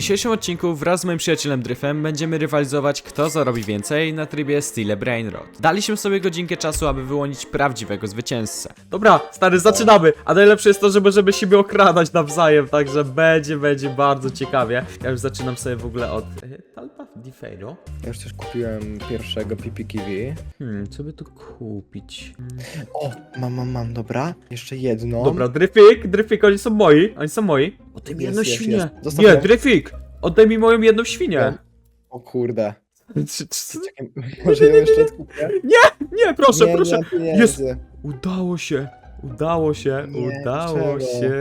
dzisiejszym odcinku wraz z moim przyjacielem Dryfem będziemy rywalizować kto zarobi więcej na trybie Stile Brainrot. Daliśmy sobie godzinkę czasu, aby wyłonić prawdziwego zwycięzcę. Dobra, stary, zaczynamy! A najlepsze jest to, że możemy siebie okradać nawzajem, także będzie, będzie bardzo ciekawie. Ja już zaczynam sobie w ogóle od... Talpa di Feiro. Ja już też kupiłem pierwszego Kiwi. Hmm, co by tu kupić? O, mam, mam, mam, dobra. Jeszcze jedno. Dobra, Dryfik, Dryfik, oni są moi, oni są moi. Oddaj mi Jest, jedną jest, świnię. jest. Zostaw Nie, ją. Dryfik, oddaj mi moją jedną świnię. O kurde. Czekaj, może ją jeszcze odkupię? Nie, proszę, nie, proszę. Nie, pieniędzy. Jest. Udało się. Udało się, Nie, udało czego? się.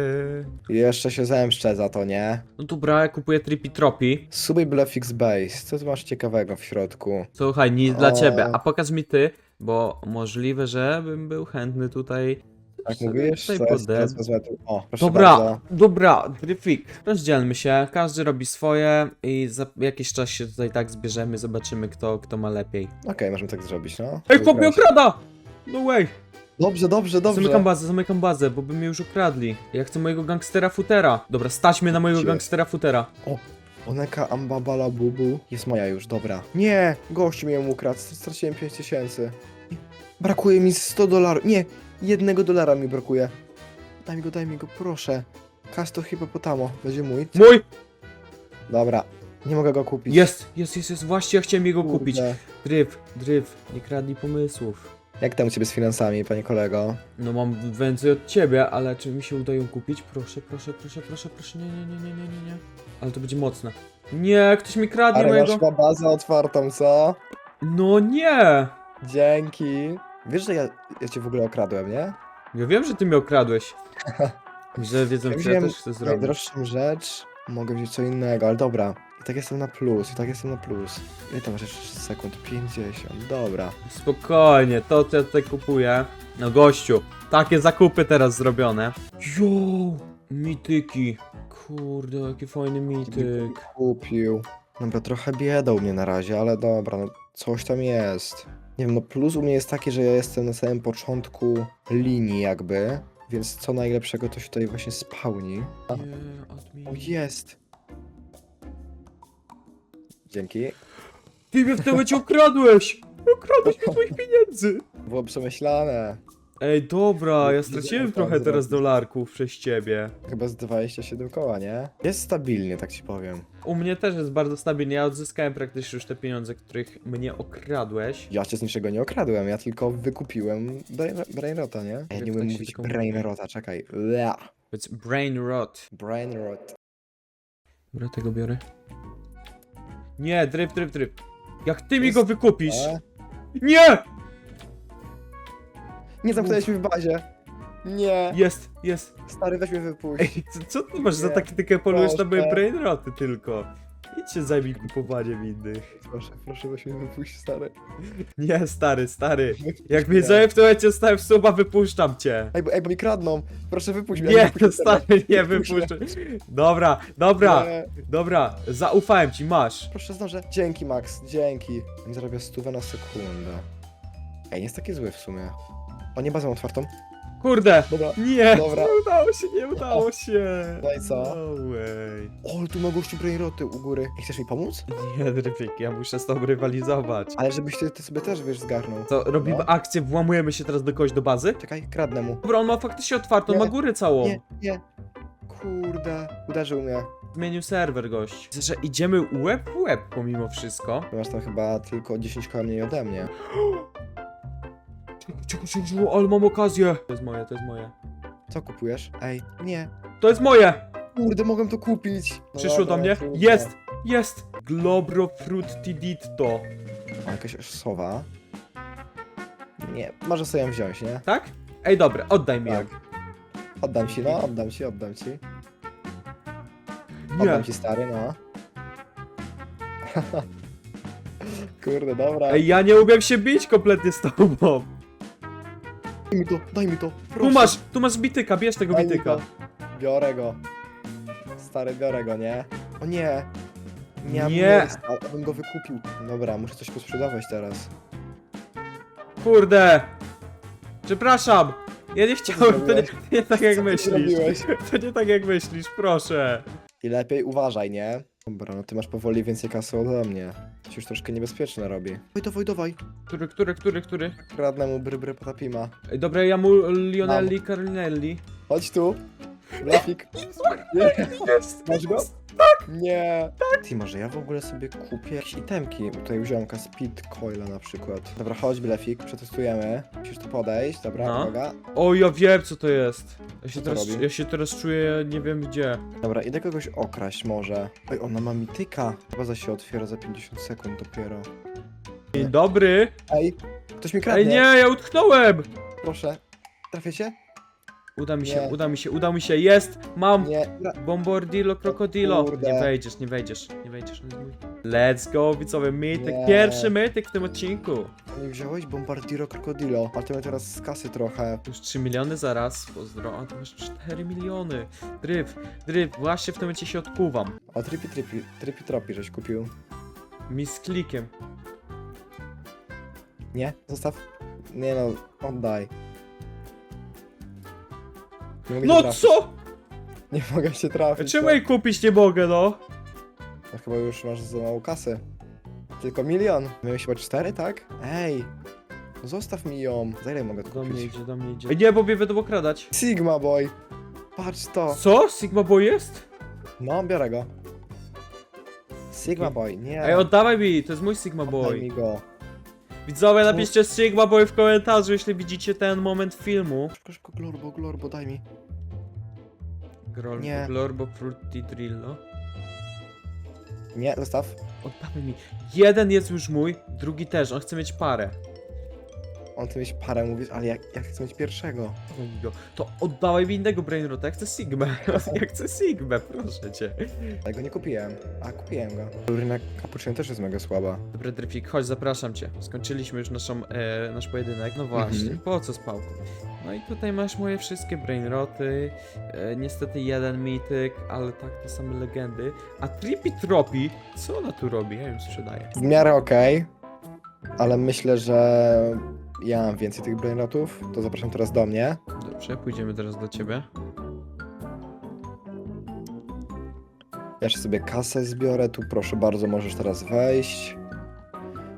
Jeszcze się zemszczę za to, nie? No dobra, ja kupuję Trippy Tropi. Suby byle fix base. Co tu masz ciekawego w środku? Słuchaj, nic dla ciebie. A pokaż mi ty, bo możliwe, że bym był chętny tutaj. Tak sobie mówisz? tutaj Co jest, pode- co jest wezmę tu? O, proszę Dobra, bardzo. dobra, Dryfik. Rozdzielmy się, każdy robi swoje i za jakiś czas się tutaj tak zbierzemy, zobaczymy kto, kto ma lepiej. Okej, możemy tak zrobić, no. Ej, chłop mnie okrada! No way! Dobrze, dobrze, dobrze. Zamykam bazę, zamykam bazę, bo by mnie już ukradli. Ja chcę mojego gangstera futera. Dobra, stać mnie na mojego Gdzie? gangstera futera. Oneka Ambabala Bubu jest moja już, dobra. Nie, gościu mi ją ukradł, straciłem 5000. Brakuje mi 100 dolarów, nie, jednego dolara mi brakuje. Daj mi go, daj mi go, proszę. Kasto hipopotamo, będzie mój. Mój! Dobra, nie mogę go kupić. Jest, jest, jest, jest, właśnie ja chciałem jego Kurde. kupić. Dryf, dryf, nie kradnij pomysłów. Jak tam u ciebie z finansami, panie kolego? No mam więcej od ciebie, ale czy mi się uda ją kupić? Proszę, proszę, proszę, proszę, proszę, nie, nie, nie, nie, nie, nie, nie. Ale to będzie mocne. Nie, ktoś mi kradnie Ale masz mojego... ma bazę otwartą, co? No nie! Dzięki. Wiesz, że ja, ja cię w ogóle okradłem, nie? Ja wiem, że ty mnie okradłeś. Że wiedzą, Ja co ja wziąłem też chcę zrobić. najdroższą rzecz, mogę wziąć co innego, ale dobra. Tak jestem na plus, i tak jestem na plus. Ile to masz jeszcze sekund? 50, dobra. Spokojnie, to co ja tutaj kupuję. No gościu, takie zakupy teraz zrobione. Jo, mityki. Kurde, jaki fajny mityk. Kupił. Dobra, trochę bieda u mnie na razie, ale dobra, no coś tam jest. Nie wiem, no plus u mnie jest taki, że ja jestem na samym początku linii jakby, więc co najlepszego to się tutaj właśnie spełni. Nie, admin. O, jest! Dzięki. Ty mnie w tym momencie ukradłeś! Ukradłeś mi moich pieniędzy! Było przemyślane. Ej, dobra, ja straciłem trochę teraz dolarków przez ciebie. Chyba z 27 koła, nie? Jest stabilnie, tak ci powiem. U mnie też jest bardzo stabilnie, ja odzyskałem praktycznie już te pieniądze, których mnie okradłeś. Ja cię z niczego nie okradłem, ja tylko wykupiłem brain, Brainrota, nie? Ja nie tak umiem się mówić tylko mówi? Brainrota, czekaj. Lea. It's brain rot. Brainrot. Dobra, tego biorę. Nie, dryp, dryp, dryp. Jak ty mi go wykupisz? E? Nie! Nie zamknęliśmy w bazie. Nie. Jest, jest. Stary, weź mnie wypuść. Ej, co, co ty masz za Nie, taktykę polujesz na moje proszę. brain roty tylko? Idź się zajmij kupowaniem innych. Proszę, proszę, weź mnie wypuść, stary. Nie, stary, stary. Jak Nie. mnie zajmie w tym momencie stałem w suba, wypuszczam cię. Ej, bo, ej, bo mi kradną. Proszę, wypuść mnie. Nie, stary, nie wypuszczę. Dobra, dobra, Nie. dobra. Zaufałem ci, masz. Proszę, zdążę. Dzięki, Max, dzięki. On zarabia stówę na sekundę. Ej, nie jest taki zły w sumie. O, nie bazą otwartą. Kurde. Dobra. Nie, Dobra. nie udało się, nie udało się. No i co? No way. O, tu ma gościu brainroty u góry. Ej, chcesz mi pomóc? Nie, Dryfik, ja muszę z tobą rywalizować. Ale żebyś ty, ty sobie też, wiesz, zgarnął. Co, robimy No. akcję, włamujemy się teraz do kogoś do bazy? Czekaj, kradnę mu. Dobra, on ma faktycznie otwartą, Nie, ma górę całą. Nie, nie. Kurde, uderzył mnie. Zmienił serwer gość. Że idziemy łeb w łeb pomimo wszystko. Ty masz tam chyba tylko 10 koła mniej ode mnie. Cicho, cicho, ale mam okazję. To jest moje, to jest moje. Co kupujesz? Ej, nie. To jest moje! Kurde, mogłem to kupić. No Przyszło do mnie. Jest! Jest! Globro Frutti Ditto. O, jakaś sowa. Nie, może sobie ją wziąć, nie? Tak? Ej, dobra, oddaj mi ją. Tak. Oddam ci, no, oddam ci, oddam ci. Nie. Oddam ci stary, no. Kurde, dobra. Ej, ja nie umiem się bić kompletnie z tobą. Daj mi to, daj mi to. Tu Proszę. masz, tu masz bityka, bierz tego Daj mi bityka. to. Biorę go. Stary, biorę go, nie? O nie. Nie, mam Nie. miejsca, abym go wykupił. Dobra, muszę coś posprzedawać teraz. Kurde! Przepraszam! Ja nie chciałem, to nie, zrobiłeś? nie tak jak Co ty myślisz. zrobiłeś? To nie tak jak myślisz, proszę. I lepiej uważaj, nie? Dobra, no ty masz powoli więcej kasy ode mnie. To się już troszkę niebezpieczne robi. Oj, dawaj, dawaj. Który, który, który, który? Kradnę mu bry, bry patapima. Ej, dobra, ja mu Lionelli Carlinelli. Chodź tu. Blafik. Jest! Masz go? Tak! Nie. Ty, może ja w ogóle sobie kupię jakieś itemki. Tutaj u ziomka Speed Coila na przykład. Dobra, chodź Blefik, przetestujemy. Musisz tu podejść, dobra, No. uwaga. O, ja wiem co to jest. Ja się, Co to teraz, robi? ja się teraz czuję nie wiem gdzie. Dobra, idę kogoś okraść może. Oj, ona ma mityka. Baza się otwiera za 50 sekund dopiero. Dzień dobry. Ej, ktoś mi kradnie. Ej, nie, ja utknąłem. Proszę. Trafię cię? Uda mi się, Nie. uda mi się, uda mi się, jest! Mam! Nie. Bombardilo krokodilo. Kurde. Nie wejdziesz, nie wejdziesz, nie wejdziesz. on jest mój. Let's go, widzowie, mytyk. Nie. Pierwszy mytyk w tym odcinku. Nie wziąłeś Bombardiro Crocodilo. Ale to mnie teraz z kasy trochę. Już 3 miliony zaraz, pozdro, a to masz 4 miliony. Dryf, dryf, właśnie w tym momencie się odkuwam. O, tripi, tripi, tripi tropi żeś kupił. Mi z klikiem. Nie? Zostaw. Nie no, oddaj. Nie mogę się No trafić. co? Nie mogę się trafić. Czemu no. jej kupić nie mogę, no? No chyba już masz za mało kasy. Tylko milion. Miałeś chyba cztery, tak? Ej! No zostaw mi ją. Za ile mogę to Do mnie kupić? idzie, do mnie idzie. Ej, nie, bo mnie będą okradać. Sigma Boy! Patrz to! Co? Sigma Boy jest? No, biorę go. Sigma Boy, nie. Ej, oddawaj mi, to jest mój Sigma Oddaj mi Boy. go. Widzowie, napiszcie Sigma Boy w komentarzu, jeśli widzicie ten moment filmu. Szybko, szybko, Glorbo, Glorbo, daj mi. Grolbo, Nie. Glorbo, Frutti Drillo. Nie, zostaw. Oddawaj mi. Jeden jest już mój, drugi też, on chce mieć parę. On ty mieć parę mówisz, ale jak, jak chcę mieć pierwszego? Go. To oddawaj mi innego Brainrota, ja chcę Sigmę. Ja chcę Sigmę, proszę cię. Ja go nie kupiłem. A, kupiłem go. Rynek Cappuccino też jest mega słaba. Dobra, Dryfik, chodź, zapraszam cię. Skończyliśmy już naszą, e, nasz pojedynek. No właśnie, Mhm. po co spał? No i tutaj masz moje wszystkie brainroty. E, niestety jeden mityk, ale tak, to same legendy. A Trippy Tropi, co ona tu robi? Ja ją sprzedaję. W miarę okej, ale myślę, że ja mam więcej tych brainrotów, to zapraszam teraz do mnie. Dobrze, pójdziemy teraz do ciebie. Ja jeszcze sobie kasę zbiorę, tu proszę bardzo, możesz teraz wejść.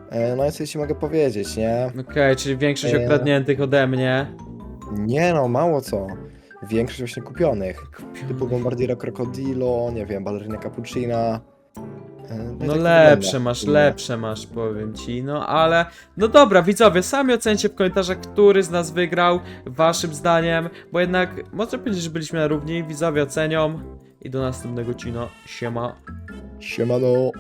E, No i co ci mogę powiedzieć, nie? Okej, czyli większość E. okradniętych ode mnie. Nie no, mało co. Większość właśnie kupionych. Typu Bombardiera Crocodilo, nie wiem, Ballerina Cappuccina. No tak lepsze wygląda. masz, lepsze masz, powiem ci, no ale... No dobra, widzowie, sami ocencie w komentarzach, który z nas wygrał, waszym zdaniem, bo jednak można powiedzieć, że byliśmy na równi, widzowie ocenią i do następnego cina, siema. Siemano.